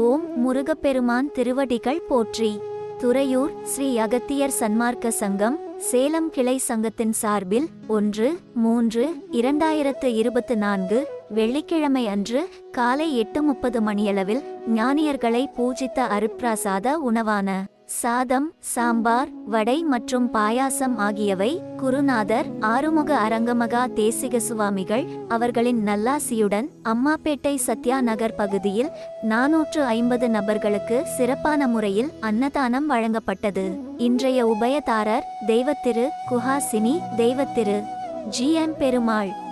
ஓம் முருகப்பெருமான் திருவடிகள் போற்றி. துறையூர் ஸ்ரீ அகத்தியர் சன்மார்க்க சங்கம் சேலம் கிளை சங்கத்தின் சார்பில் ஒன்று மூன்று இரண்டாயிரத்து இருபத்து நான்கு வெள்ளிக்கிழமை அன்று காலை எட்டு முப்பது மணியளவில் ஞானியர்களை பூஜித்த அருப்பிரசாத உணவான சாதம் சாம்பார் வடை மற்றும் பாயாசம் ஆகியவை குருநாதர் ஆறுமுக அரங்கமகா தேசிக சுவாமிகள் அவர்களின் நல்லாசியுடன் அம்மாப்பேட்டை சத்யா நகர் பகுதியில் நாநூற்று ஐம்பது நபர்களுக்கு சிறப்பான முறையில் அன்னதானம் வழங்கப்பட்டது. இன்றைய உபயதாரர் தெய்வத்திரு குஹாசினி தெய்வத்திரு ஜி எம் பெருமாள்.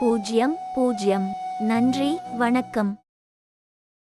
பூஜ்ஜியம் பூஜ்ஜியம் நன்றி வணக்கம்.